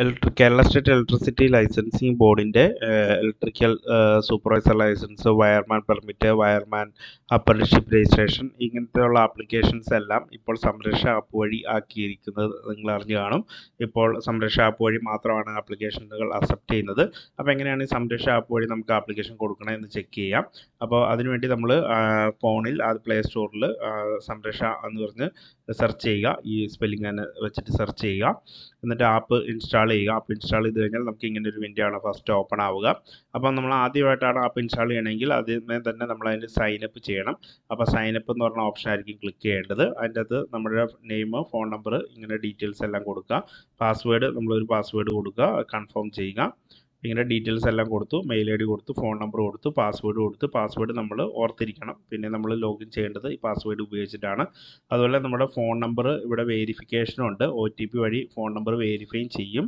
Electric Kerala state electricity licensing ബോർഡിന്റെ electrical supervisor licence wireman permit wireman apprenticeship registration ഇങ്ങനത്തെയുള്ള applications എല്ലാം ഇപ്പോൾ സംരക്ഷ app വഴി ആക്കിയിരിക്കുന്നത് നിങ്ങൾ അറിഞ്ഞു കാണും. ഇപ്പോൾ സംരക്ഷ ആപ്പ് വഴി മാത്രമാണ് ആപ്ലിക്കേഷനുകൾ അക്സെപ്റ്റ് ചെയ്യുന്നത്. അപ്പോൾ എങ്ങനെയാണ് ഈ സംരക്ഷ ആപ്പ് വഴി നമുക്ക് ആപ്ലിക്കേഷൻ കൊടുക്കണേ എന്ന് ചെക്ക് ചെയ്യാം. അപ്പോൾ അതിനുവേണ്ടി നമ്മൾ ഫോണിൽ അത് പ്ലേ സ്റ്റോറിൽ സംരക്ഷ എന്ന് പറഞ്ഞ് സെർച്ച് ചെയ്യുക. ഈ സ്പെല്ലിംഗ് തന്നെ വെച്ചിട്ട് സെർച്ച് ചെയ്യുക. എന്നിട്ട് ആപ്പ് ഇൻസ്റ്റാൾ ചെയ്യുക. ആപ്പ് ഇൻസ്റ്റാൾ ചെയ്ത് കഴിഞ്ഞാൽ നമുക്ക് ഇങ്ങനെ ഒരു വിൻഡോ ആണ് ഫസ്റ്റ് ഓപ്പൺ ആവുക. അപ്പോൾ നമ്മൾ ആദ്യമായിട്ടാണ് ആപ്പ് ഇൻസ്റ്റാൾ ചെയ്യണമെങ്കിൽ ആദ്യമേ തന്നെ നമ്മൾ അതിന് സൈൻ അപ്പ് ചെയ്യണം. അപ്പോൾ സൈൻ അപ്പ് എന്ന് പറഞ്ഞ ഓപ്ഷൻ ആയിരിക്കും ക്ലിക്ക് ചെയ്യേണ്ടത്. അതിന്റെ അത് നമ്മുടെ നെയിം ഫോൺ നമ്പർ ഇങ്ങനെ ഡീറ്റെയിൽസ് എല്ലാം കൊടുക്കുക. പാസ്വേഡ് നമ്മളൊരു പാസ്വേഡ് കൊടുക്കുക. കൺഫേം ചെയ്യുക. ഇങ്ങനെ ഡീറ്റെയിൽസ് എല്ലാം കൊടുത്തു മെയിൽ ഐ ഡി കൊടുത്തു ഫോൺ നമ്പർ കൊടുത്തു പാസ്വേഡ് കൊടുത്തു. പാസ്വേഡ് നമ്മൾ ഓർത്തിരിക്കണം. പിന്നെ നമ്മൾ ലോഗിൻ ചെയ്യേണ്ടത് ഈ പാസ്വേഡ് ഉപയോഗിച്ചിട്ടാണ്. അതുപോലെ നമ്മുടെ ഫോൺ നമ്പർ ഇവിടെ വേരിഫിക്കേഷനുണ്ട് ഒ ടി പി വഴി ഫോൺ നമ്പർ വേരിഫൈ ചെയ്യും.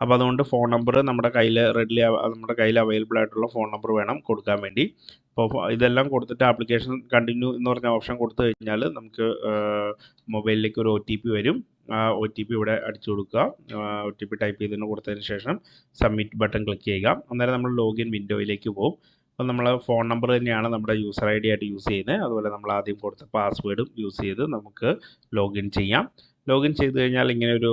അപ്പോൾ അതുകൊണ്ട് ഫോൺ നമ്പർ നമ്മുടെ കയ്യിൽ റെഡിലി നമ്മുടെ കയ്യിൽ അവൈലബിൾ ആയിട്ടുള്ള ഫോൺ നമ്പർ വേണം കൊടുക്കാൻ വേണ്ടി. അപ്പോൾ ഇതെല്ലാം കൊടുത്തിട്ട് ആപ്ലിക്കേഷൻ കണ്ടിന്യൂ എന്ന് പറഞ്ഞ ഓപ്ഷൻ കൊടുത്തു കഴിഞ്ഞാൽ നമുക്ക് മൊബൈലിലേക്ക് ഒരു ഒ വരും. ഒ ടി പി ഇവിടെ അടിച്ചു കൊടുക്കുക. ഒ ടി പി ടൈപ്പ് ചെയ്തതിന് കൊടുത്തതിന് ശേഷം സബ്മിറ്റ് ബട്ടൺ ക്ലിക്ക് ചെയ്യുക. അന്നേരം നമ്മൾ ലോഗിൻ വിൻഡോയിലേക്ക് പോകും. അപ്പോൾ നമ്മൾ ഫോൺ നമ്പർ തന്നെയാണ് നമ്മുടെ യൂസർ ഐ ഡി ആയിട്ട് യൂസ് ചെയ്യുന്നത്. അതുപോലെ നമ്മൾ ആദ്യം കൊടുത്ത പാസ്വേഡും യൂസ് ചെയ്ത് നമുക്ക് ലോഗിൻ ചെയ്യാം. ലോഗിൻ ചെയ്ത് കഴിഞ്ഞാൽ ഇങ്ങനെ ഒരു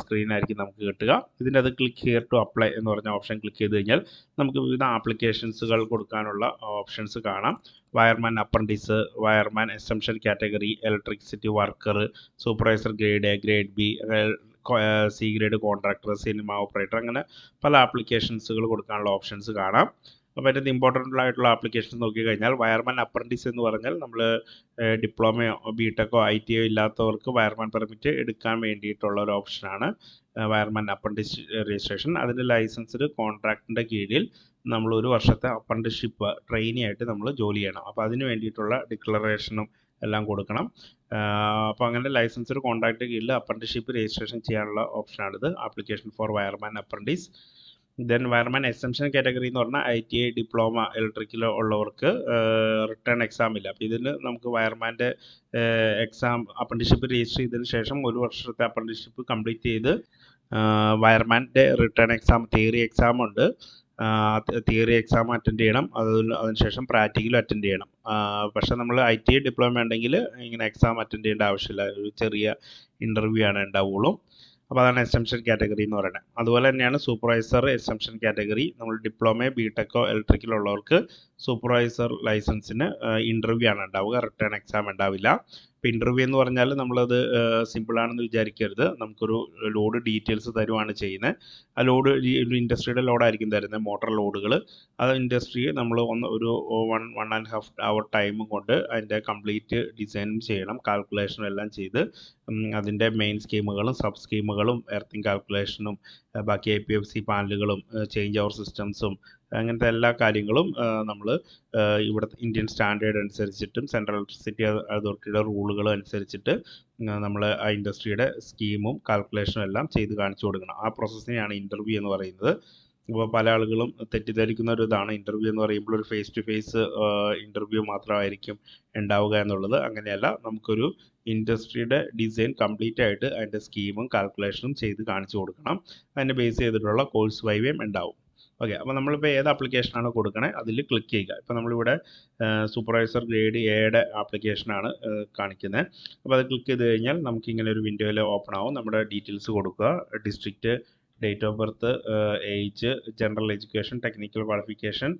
സ്ക്രീൻ ആയിരിക്കും നമുക്ക് കിട്ടുക. ഇതിന്റെ അത് ക്ലിക്ക് ഹിയർ ടു അപ്ലൈ എന്ന് പറഞ്ഞ ഓപ്ഷൻ ക്ലിക്ക് ചെയ്ത് കഴിഞ്ഞാൽ നമുക്ക് വിവിധ ആപ്ലിക്കേഷൻസുകൾ കൊടുക്കാനുള്ള ഓപ്ഷൻസ് കാണാം. Wireman apprentice wireman exemption category electricity worker supervisor grade A grade B C grade contractor cinema operator അങ്ങനെ പല ആപ്ലിക്കേഷൻസുകൾ കൊടുക്കാനുള്ള ഓപ്ഷൻസ് കാണാം. അപ്പോൾ അതിന്റെ ഇമ്പോർട്ടന്റ് ആയിട്ടുള്ള ആപ്ലിക്കേഷൻ നോക്കി കഴിഞ്ഞാൽ വയർമാൻ അപ്രന്റീസ് എന്ന് പറഞ്ഞാൽ നമ്മൾ ഡിപ്ലോമയോ ബി ടെക്കോ ഐ ടി ഒ ഇല്ലാത്തവർക്ക് വയർമാൻ പെർമിറ്റ് എടുക്കാൻ വേണ്ടിയിട്ടുള്ള ഒരു ഓപ്ഷനാണ് വയർമാൻ അപ്രന്റീസ് രജിസ്ട്രേഷൻ അതിന്റെ ലൈസൻസ്ഡ് കോൺട്രാക്റ്റിന്റെ കീഴിൽ നമ്മൾ ഒരു വർഷത്തെ അപ്രന്റിഷിപ്പ് ട്രെയിനി ആയിട്ട് നമ്മൾ ജോലി ചെയ്യണം. അപ്പോൾ അതിന് വേണ്ടിയിട്ടുള്ള ഡിക്ലറേഷനും എല്ലാം കൊടുക്കണം. അപ്പോൾ അങ്ങനെ ലൈസൻസ്ഡ് കോൺട്രാക്റ്റ് കീഴിൽ അപ്രന്റിഷിപ്പ് രജിസ്ട്രേഷൻ ചെയ്യാനുള്ള ഓപ്ഷനാണിത് application for wireman apprentice then wireman exemption category എന്ന് പറഞ്ഞാൽ I T I diploma electrical ഉള്ളവർക്ക് റിട്ടേൺ എക്സാം ഇല്ല. അപ്പോൾ ഇതിന് നമുക്ക് വയർമാന്റെ എക്സാം അപ്രന്റിഷിപ്പ് രജിസ്റ്റർ ചെയ്തതിന് ശേഷം ഒരു വർഷത്തെ അപ്രന്റിഷിപ്പ് കംപ്ലീറ്റ് ചെയ്ത് വയർമാന്റെ റിട്ടേൺ എക്സാം തിയറി എക്സാം ഉണ്ട്. തിയറി എക്സാം അറ്റൻഡ് ചെയ്യണം. അത് അതിനുശേഷം പ്രാക്ടിക്കലും അറ്റൻഡ് ചെയ്യണം. പക്ഷേ നമ്മൾ ഐ ടി ഐ ഡിപ്ലോമ ഉണ്ടെങ്കിൽ ഇങ്ങനെ എക്സാം അറ്റൻഡ് ചെയ്യേണ്ട ആവശ്യമില്ല. ഒരു ചെറിയ ഇന്റർവ്യൂ ആണ് ഉണ്ടാവുള്ളൂ. അപ്പോൾ അതാണ് എക്സംഷൻ കാറ്റഗറി എന്ന് പറയുന്നത്. അതുപോലെ തന്നെയാണ് സൂപ്പർവൈസർ എക്സംഷൻ കാറ്റഗറി നമ്മൾ ഡിപ്ലോമയോ ബിടെക്കോ ഇലക്ട്രിക്കൽ ഉള്ളവർക്ക് സൂപ്പർവൈസർ ലൈസൻസിന് ഇന്റർവ്യൂ ആണ് ഉണ്ടാവുക. റിട്ടേൺ എക്സാം ഉണ്ടാവില്ല. ഇപ്പോൾ ഇന്റർവ്യൂ എന്ന് പറഞ്ഞാൽ നമ്മളത് സിമ്പിളാണെന്ന് വിചാരിക്കരുത്. നമുക്കൊരു ലോഡ് ഡീറ്റെയിൽസ് തരുവാണ് ചെയ്യുന്നത്. ആ ലോഡ് ഇൻഡസ്ട്രിയുടെ ലോഡായിരിക്കും തരുന്നത്. മോട്ടോർ ലോഡുകൾ അത് ഇൻഡസ്ട്രി നമ്മൾ ഒന്ന് ഒരു one one and half hour time കൊണ്ട് അതിന്റെ കംപ്ലീറ്റ് ഡിസൈനും ചെയ്യണം. കാൽക്കുലേഷനും എല്ലാം ചെയ്ത് അതിന്റെ മെയിൻ സ്കീമുകളും സബ് സ്കീമുകളും എർത്തിങ് കാൽക്കുലേഷനും ബാക്കി എ പി എഫ് സി പാനലുകളും ചേഞ്ച് ഓവർ സിസ്റ്റംസും അങ്ങനത്തെ എല്ലാ കാര്യങ്ങളും നമ്മൾ ഇവിടെ ഇന്ത്യൻ സ്റ്റാൻഡേർഡ് അനുസരിച്ചിട്ടും സെൻട്രൽ ഇലക്ട്രിസിറ്റി അതോറിറ്റിയുടെ റൂളുകൾ അനുസരിച്ചിട്ട് നമ്മൾ ആ ഇൻഡസ്ട്രിയുടെ സ്കീമും കാൽക്കുലേഷനും എല്ലാം ചെയ്ത് കാണിച്ചു കൊടുക്കണം. ആ പ്രോസസ്സിനെയാണ് ഇന്റർവ്യൂ എന്ന് പറയുന്നത്. അപ്പോൾ പല ആളുകളും തെറ്റിദ്ധരിക്കുന്ന ഒരു ഇതാണ്. ഇന്റർവ്യൂ എന്ന് പറയുമ്പോൾ ഒരു ഫേസ് ടു ഫേസ് ഇന്റർവ്യൂ മാത്രമായിരിക്കും ഉണ്ടാവുക എന്നുള്ളത്. അങ്ങനെയല്ല നമുക്കൊരു ഇൻഡസ്ട്രിയുടെ ഡിസൈൻ കംപ്ലീറ്റ് ആയിട്ട് അതിന്റെ സ്കീമും കാൽക്കുലേഷനും ചെയ്ത് കാണിച്ചു കൊടുക്കണം. അതിനെ ബേസ് ചെയ്തിട്ടുള്ള കോഴ്സ് വൈവേം ഉണ്ടാവും. ഓക്കെ അപ്പോൾ നമ്മളിപ്പോൾ ഏത് ആപ്ലിക്കേഷനാണ് കൊടുക്കണേ? അതിൽ ക്ലിക്ക് ചെയ്യുക. ഇപ്പോൾ നമ്മളിവിടെ സൂപ്പർവൈസർ ഗ്രേഡ് എയുടെ ആപ്ലിക്കേഷനാണ് കാണിക്കുന്നത് അപ്പോൾ അത് ക്ലിക്ക് ചെയ്ത് കഴിഞ്ഞാൽ നമുക്കിങ്ങനെ ഒരു വിൻഡോയിൽ ഓപ്പൺ ആവും. നമ്മുടെ ഡീറ്റെയിൽസ് കൊടുക്കുക. District date of birth age general education technical qualification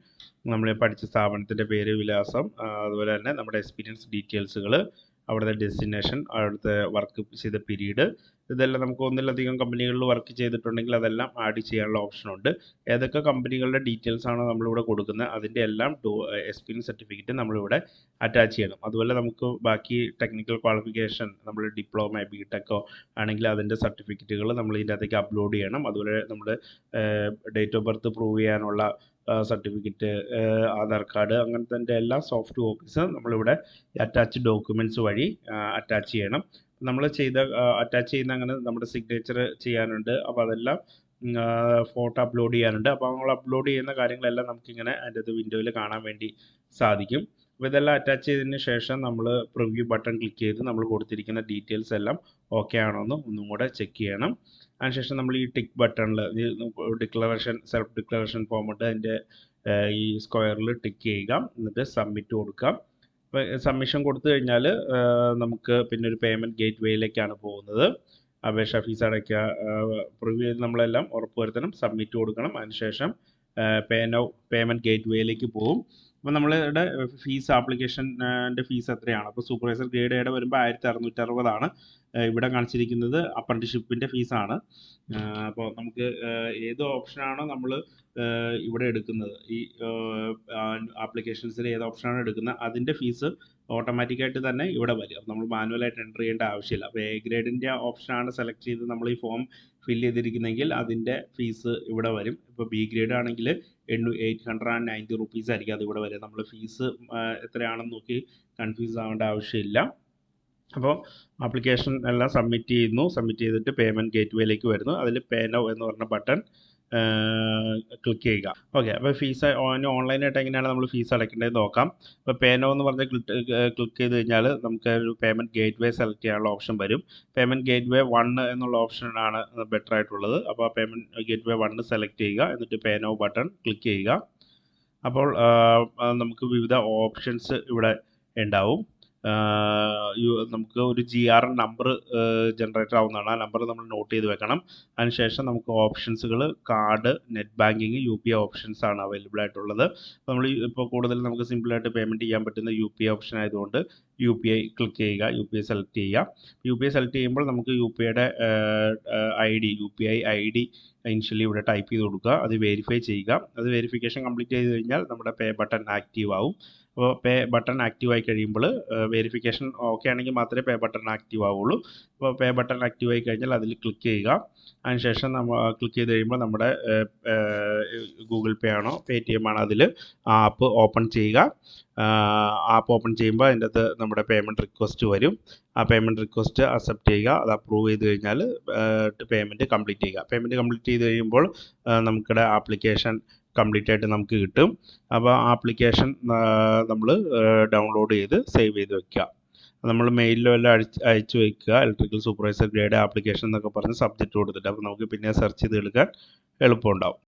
നമ്മൾ പഠിച്ച സ്ഥാപനത്തിന്റെ പേര് വിലാസം അതുപോലെ തന്നെ നമ്മുടെ എക്സ്പീരിയൻസ് ഡീറ്റെയിൽസുകൾ അവിടുത്തെ ഡെസ്റ്റിനേഷൻ അവിടുത്തെ വർക്ക് ചെയ്ത പീരീഡ് ഇതെല്ലാം നമുക്ക് ഒന്നിലധികം കമ്പനികളിൽ വർക്ക് ചെയ്തിട്ടുണ്ടെങ്കിൽ അതെല്ലാം ആഡ് ചെയ്യാനുള്ള ഓപ്ഷനുണ്ട് ഏതൊക്കെ കമ്പനികളുടെ ഡീറ്റെയിൽസ് ആണോ നമ്മളിവിടെ കൊടുക്കുന്നത് അതിന്റെ എല്ലാം എക്സ്പീരിയൻസ് സർട്ടിഫിക്കറ്റ് നമ്മളിവിടെ അറ്റാച്ച് ചെയ്യണം. അതുപോലെ നമുക്ക് ബാക്കി ടെക്നിക്കൽ ക്വാളിഫിക്കേഷൻ നമ്മൾ ഡിപ്ലോമ ബി ടെക്കോ ആണെങ്കിൽ അതിന്റെ സർട്ടിഫിക്കറ്റുകൾ നമ്മൾ ഇതിന്റെ അകത്തേക്ക് അപ്ലോഡ് ചെയ്യണം. അതുപോലെ നമ്മൾ ഡേറ്റ് ഓഫ് ബർത്ത് പ്രൂവ് ചെയ്യാനുള്ള സർട്ടിഫിക്കറ്റ് ആധാർ കാർഡ് അങ്ങനത്തെ എല്ലാ സോഫ്റ്റ് കോപ്പീസ് നമ്മളിവിടെ അറ്റാച്ച് ഡോക്യുമെന്റ്സ് വഴി അറ്റാച്ച് ചെയ്യണം. നമ്മൾ ചെയ്ത അറ്റാച്ച് ചെയ്യുന്ന അങ്ങനെ നമ്മുടെ സിഗ്നേച്ചർ ചെയ്യാനുണ്ട്. അപ്പോൾ അതെല്ലാം ഫോട്ടോ അപ്ലോഡ് ചെയ്യാനുണ്ട്. അപ്പോൾ നമ്മൾ അപ്ലോഡ് ചെയ്യുന്ന കാര്യങ്ങളെല്ലാം നമുക്കിങ്ങനെ അതിന്റെ അത് വിൻഡോയിൽ കാണാൻ വേണ്ടി സാധിക്കും. അപ്പോൾ ഇതെല്ലാം അറ്റാച്ച് ചെയ്തതിന് ശേഷം നമ്മൾ പ്രിവ്യൂ ബട്ടൺ ക്ലിക്ക് ചെയ്ത് നമ്മൾ കൊടുത്തിരിക്കുന്ന ഡീറ്റെയിൽസ് എല്ലാം ഓക്കെ ആണോ ഒന്നും കൂടെ ചെക്ക് ചെയ്യണം. അതിനുശേഷം നമ്മൾ ഈ ടിക്ക് ബട്ടണിൽ ഡിക്ലറേഷൻ സെൽഫ് ഡിക്ലറേഷൻ ഫോം ഉണ്ട് അതിന്റെ ഈ സ്ക്വയറിൽ ടിക്ക് ചെയ്യുക. എന്നിട്ട് സബ്മിറ്റ് കൊടുക്കാം. സബ്മിഷൻ കൊടുത്തു കഴിഞ്ഞാൽ നമുക്ക് പിന്നെ ഒരു പേയ്മെന്റ് ഗേറ്റ് വേയിലേക്കാണ് പോകുന്നത്. അപേക്ഷ ഫീസ് അടയ്ക്കുക പ്രിവ്യൂ ചെയ്ത് നമ്മളെല്ലാം ഉറപ്പുവരുത്തണം സബ്മിറ്റ് കൊടുക്കണം. അതിനുശേഷം പേ നൗ പേയ്മെന്റ് ഗേറ്റ് വേയിലേക്ക് പോകും. അപ്പോൾ നമ്മളുടെ ഫീസ് ആപ്ലിക്കേഷന്റെ ഫീസ് എത്രയാണ്? അപ്പോൾ സൂപ്പർവൈസർ ഗ്രേഡ് എയുടെ വരുമ്പോൾ ആയിരത്തി അറുന്നൂറ്റി അറുപതാണ് ഇവിടെ കാണിച്ചിരിക്കുന്നത് അപ്രന്റിഷിപ്പിന്റെ ഫീസാണ്. അപ്പോൾ നമുക്ക് ഏത് ഓപ്ഷനാണോ നമ്മൾ ഇവിടെ എടുക്കുന്നത്. ഈ ആപ്ലിക്കേഷൻസിൽ ഏത് ഓപ്ഷനാണ് എടുക്കുന്നത് അതിന്റെ ഫീസ് ഓട്ടോമാറ്റിക്കായിട്ട് തന്നെ ഇവിടെ വരും. അപ്പോൾ നമ്മൾ മാനുവലായിട്ട് എന്റർ ചെയ്യേണ്ട ആവശ്യമില്ല. അപ്പോൾ എ ഗ്രേഡിന്റെ ഓപ്ഷനാണ് സെലക്ട് ചെയ്ത് നമ്മൾ ഈ ഫോം ഫിൽ ചെയ്തിരിക്കുന്നെങ്കിൽ അതിന്റെ ഫീസ് ഇവിടെ വരും. ഇപ്പോൾ ബി ഗ്രേഡ് ആണെങ്കിൽ എണ്ണൂ eight hundred and ninety rupees ആയിരിക്കും അത് ഇവിടെ വരും നമ്മൾ ഫീസ് എത്രയാണെന്ന് നോക്കി കൺഫ്യൂസ് ആവേണ്ട ആവശ്യമില്ല. അപ്പോൾ ആപ്ലിക്കേഷൻ എല്ലാം സബ്മിറ്റ് ചെയ്യുന്നു. സബ്മിറ്റ് ചെയ്തിട്ട് പേയ്മെന്റ് ഗേറ്റ് വേയിലേക്ക് വരുന്നു. അതിൽ പേ നൗ എന്ന് പറഞ്ഞ ബട്ടൺ ക്ലിക്ക് ചെയ്യുക. ഓക്കെ അപ്പോൾ ഫീസ് ഓൺലൈനായിട്ട് എങ്ങനെയാണ് നമ്മൾ ഫീസ് അടയ്ക്കേണ്ടത് നോക്കാം. അപ്പോൾ പേനോ എന്ന് പറഞ്ഞ് ക്ലിക്ക് ചെയ്ത് കഴിഞ്ഞാൽ നമുക്ക് ഒരു പേയ്മെന്റ് ഗേറ്റ് വേ സെലക്ട് ചെയ്യാനുള്ള ഓപ്ഷൻ വരും. പേയ്മെന്റ് ഗേറ്റ് വേ വൺ എന്നുള്ള ഓപ്ഷനാണ് ബെറ്റർ ആയിട്ടുള്ളത്. അപ്പോൾ payment gateway one select ചെയ്യുക. എന്നിട്ട് പേനോ ബട്ടൺ ക്ലിക്ക് ചെയ്യുക. അപ്പോൾ നമുക്ക് വിവിധ ഓപ്ഷൻസ് ഇവിടെ ഉണ്ടാവും. നമുക്ക് ഒരു G R N number generate ആവുന്നതാണ്. ആ നമ്പർ നമ്മൾ നോട്ട് ചെയ്ത് വെക്കണം. അതിനുശേഷം നമുക്ക് ഓപ്ഷൻസുകൾ card net banking U P I options ആണ് അവൈലബിൾ ആയിട്ടുള്ളത്. നമ്മൾ ഇപ്പോൾ കൂടുതൽ നമുക്ക് സിമ്പിൾ ആയിട്ട് പേയ്മെന്റ് ചെയ്യാൻ പറ്റുന്ന യു പി ഐ ഓപ്ഷൻ ആയതുകൊണ്ട് യു പി ഐ ക്ലിക്ക് ചെയ്യുക യു പി ഐ സെലക്ട് ചെയ്യുക. യു പി ഐ സെലക്ട് ചെയ്യുമ്പോൾ നമുക്ക് യു പി ഐയുടെ I D U P I I D initially ഇവിടെ ടൈപ്പ് ചെയ്ത് കൊടുക്കുക. അത് വെരിഫൈ ചെയ്യുക. അത് വെരിഫിക്കേഷൻ കംപ്ലീറ്റ് ചെയ്ത് കഴിഞ്ഞാൽ നമ്മുടെ പേ ബട്ടൺ ആക്റ്റീവ് ആവും. അപ്പോൾ പേ ബട്ടൺ ആക്റ്റീവ് ആയി കഴിയുമ്പോൾ വെരിഫിക്കേഷൻ ഓക്കെ ആണെങ്കിൽ മാത്രമേ പേ ബട്ടൺ ആക്റ്റീവ് ആവുള്ളൂ. അപ്പോൾ പേ ബട്ടൺ ആക്റ്റീവ് ആയി കഴിഞ്ഞാൽ അതിൽ ക്ലിക്ക് ചെയ്യുക. അതിനുശേഷം നമ്മൾ ക്ലിക്ക് ചെയ്ത് കഴിയുമ്പോൾ നമ്മുടെ ഗൂഗിൾ പേ ആണോ പേ ടി എം ആണോ അതിൽ ആപ്പ് ഓപ്പൺ ചെയ്യുക. ആപ്പ് ഓപ്പൺ ചെയ്യുമ്പോൾ അതിന്റെ അകത്ത് നമ്മുടെ പേയ്മെന്റ് റിക്വസ്റ്റ് വരും. ആ പേയ്മെന്റ് റിക്വസ്റ്റ് അക്സെപ്റ്റ് ചെയ്യുക. അത് അപ്രൂവ് ചെയ്ത് കഴിഞ്ഞാൽ പേയ്മെന്റ് കംപ്ലീറ്റ് ചെയ്യുക. പേയ്മെന്റ് കംപ്ലീറ്റ് ചെയ്ത് കഴിയുമ്പോൾ നമുക്കിടെ ആപ്ലിക്കേഷൻ കംപ്ലീറ്റ് ആയിട്ട് നമുക്ക് കിട്ടും. അപ്പോൾ ആപ്ലിക്കേഷൻ നമ്മൾ ഡൗൺലോഡ് ചെയ്ത് സേവ് ചെയ്ത് വെക്കുക. നമ്മൾ മെയിലിലോ എല്ലാം അഴിച്ച് അയച്ചു വയ്ക്കുക ഇലക്ട്രിക്കൽ സൂപ്പർവൈസർ ഗ്രേഡ് ആപ്ലിക്കേഷൻ എന്നൊക്കെ പറഞ്ഞ് സബ്ജക്റ്റ് കൊടുത്തിട്ട്. അപ്പോൾ നമുക്ക് പിന്നെ സെർച്ച് ചെയ്ത് എടുക്കാൻ എളുപ്പമുണ്ടാവും.